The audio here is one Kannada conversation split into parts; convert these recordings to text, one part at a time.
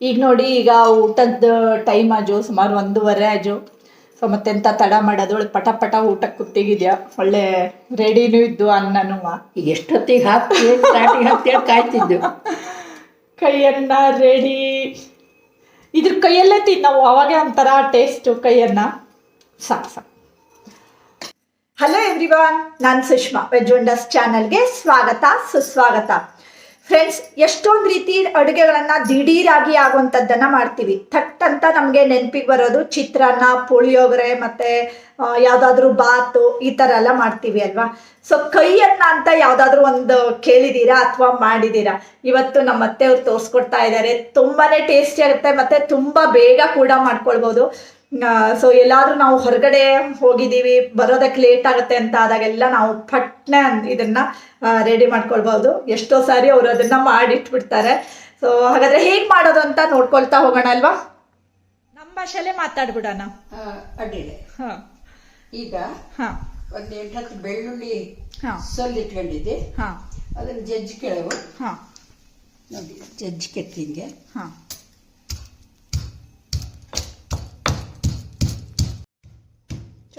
ಈಗ ನೋಡಿ ಈಗ ಊಟದ ಟೈಮ್ ಆಜು ಸುಮಾರು ಒಂದೂವರೆ ಆಜು ಸೊ ಮತ್ತೆಂತ ತಡ ಮಾಡೋದು? ಪಟ ಪಟ ಊಟಕ್ಕೆ ಕುತ್ತಿಗಿದ್ಯಾ ಒಳ್ಳೆ ರೆಡಿನೂ ಇದ್ದು ಅನ್ನನೂ. ಈಗ ಎಷ್ಟೊತ್ತಿಗೆ ಹಾಕ್ತೀವಿ ಸ್ಟಾರ್ಟಿಂಗ್ ಹಾಕ್ತೀವಿ ಕಾಯ್ತಿದ್ದು. ಕೈಯನ್ನ ರೆಡಿ ಇದ್ರ ಕೈಯಲ್ಲೇ ತಿನ್ ನಾವು ಅವಾಗೆ ಒಂಥರ ಟೇಸ್ಟು ಕೈಯನ್ನ. ಸಾಕು ಸಾಕು. ಹಲೋ ಎವ್ರಿವಾನ್ ನಾನು ಸುಷ್ಮಾ ವೆಜ್ ವಂಡರ್ಸ್ ಚಾನಲ್ಗೆ ಸ್ವಾಗತ ಸುಸ್ವಾಗತ. ಫ್ರೆಂಡ್ಸ್ ಎಷ್ಟೊಂದು ರೀತಿ ಅಡುಗೆಗಳನ್ನು ದಿಢೀರಾಗಿ ಆಗುವಂಥದ್ದನ್ನು ಮಾಡ್ತೀವಿ. ಥಟ್ ಅಂತ ನಮಗೆ ನೆನಪಿಗೆ ಬರೋದು ಚಿತ್ರಾನ್ನ, ಪುಳಿಯೋಗರೆ ಮತ್ತೆ ಯಾವುದಾದ್ರೂ ಬಾತು ಈ ಥರ ಎಲ್ಲ ಮಾಡ್ತೀವಿ ಅಲ್ವಾ? ಸೊ ಕೈಯನ್ನ ಅಂತ ಯಾವುದಾದ್ರೂ ಒಂದು ಕೇಳಿದ್ದೀರಾ ಅಥವಾ ಮಾಡಿದ್ದೀರಾ ಇವತ್ತು ನಮ್ಮ ಅತ್ತೆಯವ್ರು ತೋರಿಸ್ಕೊಡ್ತಾ ಇದ್ದಾರೆ ತುಂಬಾನೇ ಟೇಸ್ಟಿ ಆಗುತ್ತೆ ಮತ್ತೆ ತುಂಬಾ ಬೇಗ ಕೂಡ ಮಾಡ್ಕೊಳ್ಬೋದು. ಸೊ ಎಲ್ಲಾದರೂ ನಾವು ಹೊರಗಡೆ ಹೋಗಿದ್ದೀವಿ ಬರೋದಕ್ಕೆ ಲೇಟ್ ಆಗುತ್ತೆ ಅಂತ ಆದಾಗೆಲ್ಲ ನಾವು ಪಟ್ನೆ ಇದನ್ನ ರೆಡಿ ಮಾಡ್ಕೊಳ್ಬೋದು. ಎಷ್ಟೋ ಸಾರಿ ಅವರು ಅದನ್ನ ಮಾಡಿಟ್ಬಿಡ್ತಾರೆ. ಸೊ ಹಾಗಾದ್ರೆ ಹೇಗೆ ಮಾಡೋದು ಅಂತ ನೋಡ್ಕೊಳ್ತಾ ಹೋಗೋಣ ಅಲ್ವಾ? ನಮ್ಮ ಭಾಷೆಲ್ಲೇ ಮಾತಾಡ್ಬಿಡೋಣ. ಅಡ್ಡಿಲ್ಲ ಹಾ. ಈಗ ಹಾಂ. ಒಂದು ಎಂಟತ್ತು ಬೆಳ್ಳುಳ್ಳಿ ಸೊಲ್ಲಿಟ್ಕೊಂಡಿದ್ದೆ ಹಾ. ಅದನ್ನು ಜಜ್ಜಿ ಕೆಳವು ಹಾ. ನೋಡಿ ಜಜ್ಜಿ ಕೆತ್ತಿಂಗೆ ಹಾ.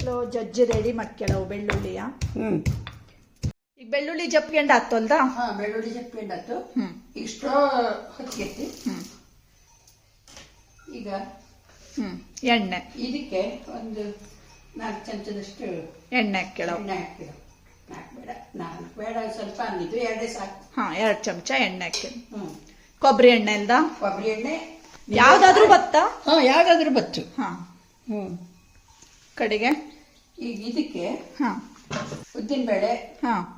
ಚಲೋ ಜಜ್ಜಿ ರೆಡಿ ಮಾಡ್ಕೊಳ್ಳವು ಬೆಳ್ಳುಳ್ಳಿಯ. ಹ್ಞೂ ಈಗ ಬೆಳ್ಳುಳ್ಳಿ ಜಪ್ಕೊಂಡು ಆತಲ್ದಾ ಹಾ ಬೆಳ್ಳುಳ್ಳಿ ಜಪ್ಕೊಂಡು ಹ್ಮ್. ಈಗ ಸ್ಟೋ ಹೊತ್ಕೆತ್ತಿ ಹ್ಮ್. ಈಗ ಹ್ಮ್. ಎಣ್ಣೆ. ಇದಕ್ಕೆ ಒಂದು ನಾಲ್ಕು ಚಮಚದಷ್ಟು ಎಣ್ಣೆ ಹಾಕ್ಕೊಳ್ಳವು ಎಣ್ಣೆ ಹಾಕ್ತೀವಿ ನಾಲ್ಕು ಬೇಡ ನಾಲ್ಕು ಬೇಡ ಸ್ವಲ್ಪ ಅಂದಿದ್ದು ಎರಡೇ ಸಾಕು. ಹಾ ಎರಡು ಚಮಚ ಎಣ್ಣೆ ಹಾಕಿ ಹ್ಞೂ ಕೊಬ್ಬರಿ ಎಣ್ಣೆ ಅಲ್ದ? ಕೊಬ್ಬರಿ ಎಣ್ಣೆ. ಯಾವ್ದಾದ್ರೂ ಭತ್ತ ಹಾಂ ಯಾವುದಾದ್ರೂ ಬತ್ತು. ಹಾ. ಹ್ಞೂ ಕಡೆಗೆ? ಈಗ ಇದಕ್ಕೆ ಹಾ. ಉದ್ದಿನಬೇಳೆ. ಹಾ.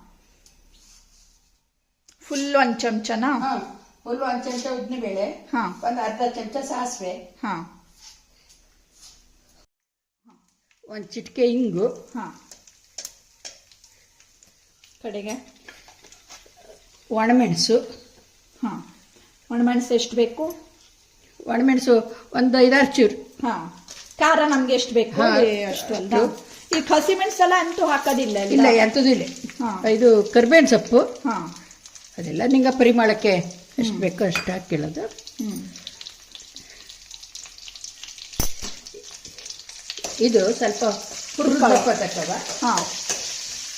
ಫುಲ್ ಒಂದ್ ಚಮಚನಾ? ಹಾ ಹುಲ್ಲು ಒಂದು ಚಮಚ ಉದ್ದಿನಬೇಳೆ ಹಾ. ಒಂದು ಅರ್ಧ ಚಮಚ ಸಾಸಿವೆ. ಹಾ. ಒಂದು ಚಿಟಿಕೆ ಇಂಗು. ಹಾ. ಕಡೆಗೆ ಒಣಮೆಣಸು. ಹಾ. ಒಣಮೆಣಸು ಎಷ್ಟು ಬೇಕು? ಒಣಮೆಣಸು ಒಂದು ಐದಾರು ಚೂರು. ಹಾ. ಖಾರ ನಮ್ಗೆ ಎಷ್ಟು ಬೇಕು. ಅಷ್ಟು. ಈಗ ಹಸಿ ಮೆಣಸೆಲ್ಲ ಅಂತೂ ಹಾಕೋದಿಲ್ಲ ಇಲ್ಲ. ಎಂಥದ್ದು ಇಲ್ಲ. ಹಾ. ಇದು ಕರ್ಬೇವಿನ ಸೊಪ್ಪು. ಹಾ. ಅದೆಲ್ಲ ನಿಂಗೆ ಪರಿಮಳಕ್ಕೆ ಎಷ್ಟು ಬೇಕೋ ಅಷ್ಟು ಹಾಕಿಳೋದು ಹ್ಮ್. ಇದು ಸ್ವಲ್ಪ ಹಾ.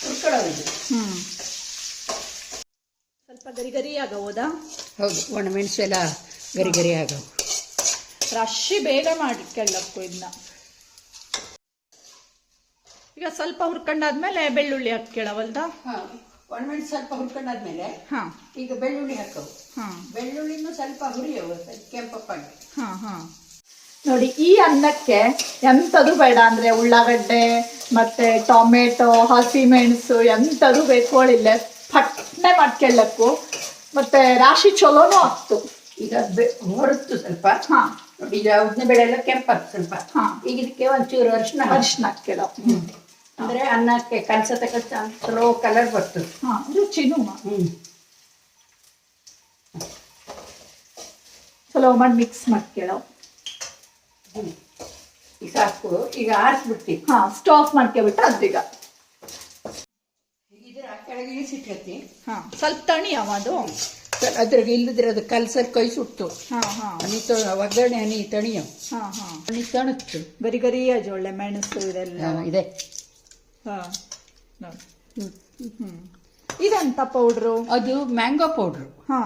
ಹುರ್ಕೊಳ್ಳೋದು ಇದು. ಹ್ಮ್. ಸ್ವಲ್ಪ ಗರಿ ಗರಿ ಆಗಬಹುದಾ ಹೌದು ಒಣಮೆಣಸು ಎಲ್ಲ ಗರಿ ಗರಿ ಆಗವು ರಶಿ ಬೇಗ ಮಾಡಿ ಮಾಡಿಟ್ಕೊಳ್ಳಕ್ಕೂ ಇದನ್ನ ಈಗ ಸ್ವಲ್ಪ ಹುರ್ಕೊಂಡಾದ್ಮೇಲೆ ಬೆಳ್ಳುಳ್ಳಿ ಹಾಕ್ಕೊಳ್ಳವಲ್ದ ಹಾಂ ಒಣಮೆಣಸು ಸ್ವಲ್ಪ ಹುರ್ಕೊಂಡಾದ್ಮೇಲೆ ಹಾ. ಈಗ ಬೆಳ್ಳುಳ್ಳಿ ಹಾಕವು ಹಾ. ಬೆಳ್ಳುಳ್ಳಿನೂ ಸ್ವಲ್ಪ ಹುರಿಯವು ಕೆಂಪಪ್ಪಾಗಿ ಹಾ ಹಾ. ನೋಡಿ ಈ ಅನ್ನಕ್ಕೆ ಎಂಥದು ಬೇಡ ಅಂದ್ರೆ ಉಳ್ಳಾಗಡ್ಡೆ ಮತ್ತೆ ಟೊಮೆಟೊ ಹಸಿಮೆಣಸು ಎಂಥದು ಬೇಕೋಳಿಲ್ಲ ಪಟ್ನೆ ಮಾಡ್ಕೊಳ್ಳಕ್ಕೂ. ಮತ್ತೆ ರಾಶಿ ಚಲೋನು ಆಗ್ತು. ಈಗ ಬೆ ಹೊರತು ಸ್ವಲ್ಪ. ಹಾ. ನೋಡಿ ಈಗ ಉದ್ದಿನ ಬೇಳೆ ಎಲ್ಲ ಕೆಂಪಾಗ್ತದೆ ಸ್ವಲ್ಪ. ಹಾ. ಈಗ ಇದಕ್ಕೆ ಒಂಚೂರು ಅರಿಶಿನ ಅರಿಶಿನ ಹಾಕ್ಕೊಳ್ಳೋ ಅಂದ್ರೆ ಅನ್ನಕ್ಕೆ ಕಲ್ಸತಕ್ಕ ಚಲೋ ಕಲರ್ ಬರ್ತದೆ. ಹಾ ರುಚಿನೂ ಹ್ಮ್. ಚಲೋ ಮಾಡಿ ಮಿಕ್ಸ್ ಮಾಡ್ಕೊಳ್ಳೋ. ಈಗ ಸಾಕು ಈಗ ಆರಿಸ್ಬಿಡ್ತಿ ಹಾ ಸ್ಟಾಫ್ ಮಾಡ್ಕೊಬಿಟ್ಟು ಅದೀಗ ಇದ್ರ ಕೆಳಗೆ ಇಳಿಸಿಟ್ಕತ್ತಿ ಹಾ ಸ್ವಲ್ಪ ತಣಿ ಅದು. ಅದ್ರಾಗ ಇಲ್ಲದ್ರೆ ಅದು ಕಲ್ಸರ್ ಕೈ ಸುಟ್ಟು. ಹಾ ಹಾ. ಹನಿ ತ ಒಗ್ಗರಣೆ ಹನಿ ತಣಿಯ. ಹಾ ಹಾ. ಹನಿ ತಣುತ್ತು ಗರಿ ಗರಿಯ ಒಳ್ಳೆ ಮೆಣಸು ಇದೆಲ್ಲ. ಇದೆ. ಹಾ ನೋಡಿ. ಇದೆಂತ ಪೌಡ್ರು ಅದು ಮ್ಯಾಂಗೋ ಪೌಡ್ರು ಹಾ.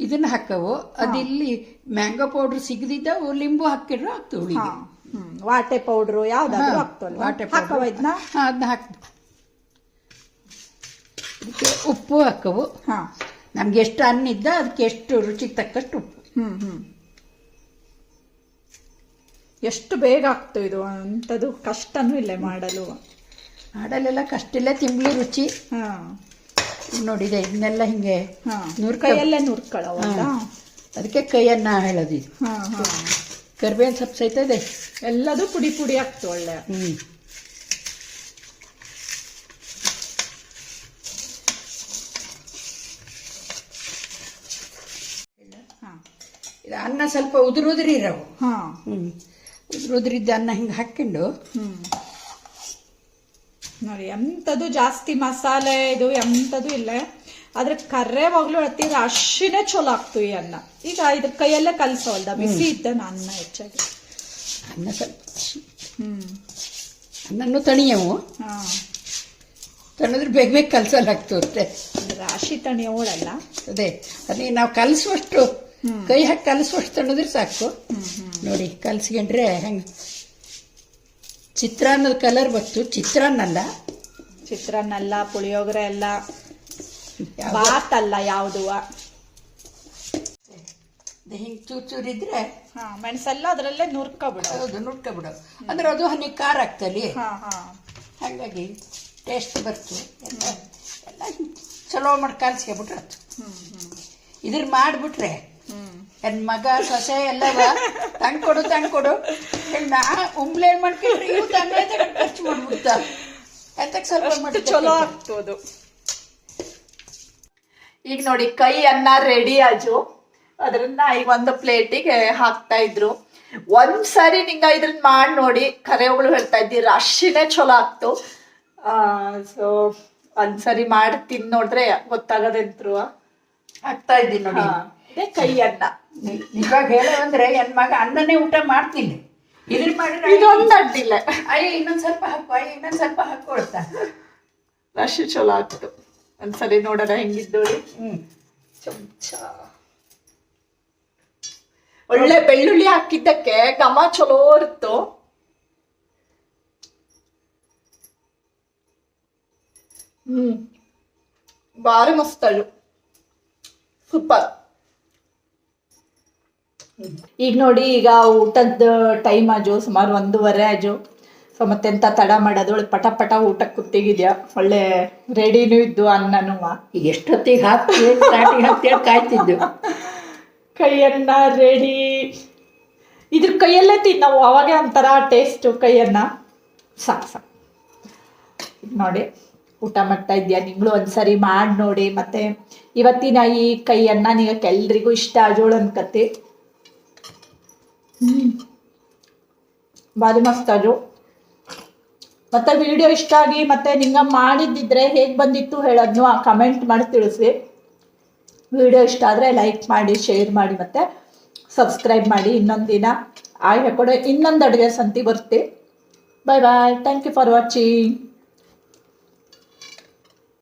ಇದನ್ನ ಹಾಕವು. ಅದಿಲ್ಲಿ ಮ್ಯಾಂಗೋ ಪೌಡ್ರ್ ಸಿಗದಿದ್ದವು ಲಿಂಬು ಹಾಕಿದ್ರು ಆಗ್ತವೆ ಹಾ ಹ್ಮ್. ವಾಟೆ ಪೌಡ್ರು ಯಾವ್ದಾದ್ರು ವಾಟೆ ಹಾಕವ. ಇದನ್ನ ಅದನ್ನ ಉಪ್ಪು ಹಾಕವು. ಹಾ. ನಮ್ಗೆ ಎಷ್ಟು ಅನ್ನ ಇದ್ದ ಅದಕ್ಕೆ ಎಷ್ಟು ರುಚಿಗೆ ತಕ್ಕಷ್ಟು ಉಪ್ಪು. ಹ್ಮ್ ಹ್ಮ್. ಎಷ್ಟು ಬೇಗ ಆಗ್ತು ಇದು ಅಂಥದ್ದು ಕಷ್ಟನೂ ಇಲ್ಲ ಮಾಡಲು. ಹಾಡಲ್ಲೆಲ್ಲ ಕಷ್ಟಿಲ್ಲ ತಿಂಬ್ಳಿ ರುಚಿ. ಹಾ. ನೋಡಿದೆ ಇದನ್ನೆಲ್ಲ ಹಿಂಗೆ ಹಾ. ನುರ್ಕ- ಕೈಯಲ್ಲೇ ನುರ್ಕೊಳ್ಳೋದ ಅದಕ್ಕೆ ಕೈಯನ್ನ ಹೇಳೋದು ಇದು. ಹಾ ಹಾಂ. ಕರ್ಬೇವಿನ ಸೊಪ್ಪು ಸಹಿತ ಇದೆ. ಎಲ್ಲದೂ ಪುಡಿ ಪುಡಿ ಆಗ್ತು ಒಳ್ಳೆ. ಹ್ಞೂ ಹಾ. ಇದು ಅನ್ನ ಸ್ವಲ್ಪ ಉದುರುದ್ರಿ ಇರವು. ಹ್ಞೂ ಹ್ಮ್. ಉದುರುದ್ರಿದ್ದ ಅನ್ನ ಹಿಂಗೆ ಹಾಕ್ಕೊಂಡು ಹ್ಮ್. ನೋಡಿ ಎಂಥದ್ದು ಜಾಸ್ತಿ ಮಸಾಲೆ ಇದು ಎಂಥದ್ದು ಇಲ್ಲ. ಆದ್ರೆ ಕರ್ರೆ ಮಗಳು ಹೇಳ್ತಿದ್ರೆ ಅಷ್ಟಿನೇ ಚಲೋ ಆಗ್ತು ಈ ಅನ್ನ. ಈಗ ಇದ್ರ ಕೈಯಲ್ಲೇ ಕಲ್ಸೋಲ್ದ ಬಿಸಿ ಇದ್ದ ಅನ್ನ ಹೆಚ್ಚಾಗಿ. ಅನ್ನ ಕಲ್ಸಿ. ಹ್ಮ್. ಅನ್ನನ್ನು ತಣಿಯವು. ತಣಿದ್ರೆ ಬೇಗ ಬೇಗ ಅಂತೆ ರಾಶಿ ತಣಿಯವಳಲ್ಲ ಅದೇ ಅದೇ ನಾವು ಕಲಿಸುವಷ್ಟು ಕೈ ಹಾಕಿ ಕಲಿಸುವಷ್ಟು ತಣಿದ್ರೆ ಸಾಕು. ನೋಡಿ ಕಲ್ಸ್ಕೊಂಡ್ರೆ ಹೆಂಗೆ ಚಿತ್ರಾನ್ನದ ಕಲರ್ ಬಂತು. ಚಿತ್ರಾನ್ನ ಅಲ್ಲ ಚಿತ್ರಾನ್ನ ಎಲ್ಲ ಪುಳಿಯೋಗರೆ ಅಲ್ಲ. ಬಾತ್ ಅಲ್ಲ ಯಾವುದು? ಅದು ಹಿಂಗೆ ಚೂರು ಚೂರಿದ್ರೆ ಹಾ ಮೆಣಸೆಲ್ಲ ಅದ್ರಲ್ಲೇ ನುರ್ಕೊಬಿಡು ಹೌದು ನುಟ್ಕೊಬಿಡು ಅಂದ್ರೆ ಅದು ಹನಿ ಖಾರ ಆಗ್ತಲ್ಲಿ? ಹಾ ಹಾ. ಹಾಗಾಗಿ ಟೇಸ್ಟ್ ಬರ್ತು. ಎಲ್ಲ ಎಲ್ಲ ಚಲೋ ಮಾಡಿ ಕಲ್ಸ್ಕೊಬಿಟ್ರೆ ಹ್ಮ್ ಇದ್ರ ಮಾಡಿಬಿಟ್ರೆ ನನ್ನ ಮಗ ಸೊಸೆ ಎಲ್ಲವ ತಂದ್ಕೊಡು ತಂದ್ಕೊಡು ನಾ ಉಂಬ್ಲೇನ್ ಮಾಡ್ಕೊಂಡ್ರೆ? ಇವು ತಂದೆ ಖರ್ಚು ಮಾಡ್ಬಿಡ್ತ. ಸ್ವಲ್ಪ ಚಲೋ ಆಗ್ತದು. ಅದು ಈಗ ನೋಡಿ ಕೈ ಅನ್ನ ರೆಡಿ ಆಜು ಅದನ್ನ ಈಗ ಒಂದು ಪ್ಲೇಟಿಗೆ ಹಾಕ್ತಾ ಇದ್ರು. ಒಂದ್ಸರಿ ನಿಂಗ ಇದನ್ನ ಮಾಡಿ ನೋಡಿ ಕರೆಗಳು ಹೇಳ್ತಾ ಇದ್ದಿ ರಾಶಿನೇ ಚಲೋ ಆಗ್ತು. ಸೊ ಒಂದ್ಸರಿ ಮಾಡಿ ತಿನ್ ನೋಡಿದ್ರೆ ಗೊತ್ತಾಗದಂತ್ರು. ಹಾಕ್ತಾ ಇದ್ದೀನಿ ನೋಡಿ. ಇದೇ ಕೈ ಅನ್ನ. ಇವಾಗ ನಿಜವಾಗ ಹೇಳೋ ಅಂದ್ರೆ ನನ್ನ ಮಗ ಅನ್ನನೇ ಊಟ ಮಾಡ್ತೀನಿ ಮಾಡಿದ್ರೆ ಇದೊಂದು ಅಡ್ಡಿಲ್ಲ. ಅಯ್ಯ ಇನ್ನೊಂದ್ ಸ್ವಲ್ಪ ಹಾಕು ಅಯ್ಯ ಇನ್ನೊಂದ್ ಸ್ವಲ್ಪ ಹಾಕೊಳ್ತಾ ರಾಶಿ ಚಲೋ ಆಗ್ತು. ಒಂದ್ಸಲಿ ನೋಡೋಣ ಹೆಂಗಿದ್ದೋಳಿ ಹ್ಮ್. ಚಮಚ. ಒಳ್ಳೆ ಬೆಳ್ಳುಳ್ಳಿ ಹಾಕಿದ್ದಕ್ಕೆ ಘಮ ಚಲೋ ಇತ್ತು ಹ್ಮ್. ಬಾರಿ ಮಸ್ತ್ ಅಳು ಸೂಪರ್. ಈಗ ನೋಡಿ ಈಗ ಊಟದ ಟೈಮ್ ಆಜು ಸುಮಾರು ಒಂದೂವರೆ ಆಜು. ಸೊ ಮತ್ತೆಂತ ತಡ ಮಾಡೋದು? ಒಳ್ಳೆ ಪಟ ಪಟ ಊಟಕ್ಕೆ ಕುತ್ತಿಗಿದ್ಯಾ ಒಳ್ಳೆ ರೆಡಿನೂ ಇದ್ದು ಅನ್ನನೂ. ಈಗ ಎಷ್ಟೊತ್ತಿಗೆ ಹಾಕ್ತಿ? ಹಾಕ್ತೇಳಿ ಕಾಯ್ತಿದ್ದು. ಕೈಯನ್ನ ರೆಡಿ ಇದ್ರ ಕೈಯಲ್ಲೇ ತಿನ್ನವು ಅವಾಗೇ ಒಂಥರ ಟೇಸ್ಟು ಕೈಯನ್ನ ಸಾಕು ಸಾಕು. ನೋಡಿ ಊಟ ಮಾಡ್ತಾ ಇದ್ಯಾ? ನಿಂಗಳು ಒಂದ್ಸರಿ ಮಾಡಿ ನೋಡಿ. ಮತ್ತೆ ಇವತ್ತಿನ ಈ ಕೈಯನ್ನ ನೀವು ಎಲ್ರಿಗೂ ಇಷ್ಟ ಆಜೋಳು ಅನ್ಕತಿ ಹ್ಮ್ ಭಾರಿ ಮಸ್ತ್ ಮತ್ತೆ ವಿಡಿಯೋ ಇಷ್ಟ ಆಗಿ ಮತ್ತೆ ನಿಂಗ ಮಾಡಿದ್ದಿದ್ರೆ ಹೇಗೆ ಬಂದಿತ್ತು ಹೇಳೋದ್ನು ಆ ಕಮೆಂಟ್ ಮಾಡಿ ತಿಳಿಸಿ ವಿಡಿಯೋ ಇಷ್ಟ ಆದರೆ ಲೈಕ್ ಮಾಡಿ ಶೇರ್ ಮಾಡಿ ಮತ್ತೆ ಸಬ್ಸ್ಕ್ರೈಬ್ ಮಾಡಿ ಇನ್ನೊಂದು ದಿನ. ಆಯ್ ಇನ್ನೊಂದು ಅಡುಗೆ ಸಂತಿ ಬರ್ತಿ. Bye bye thank you for watching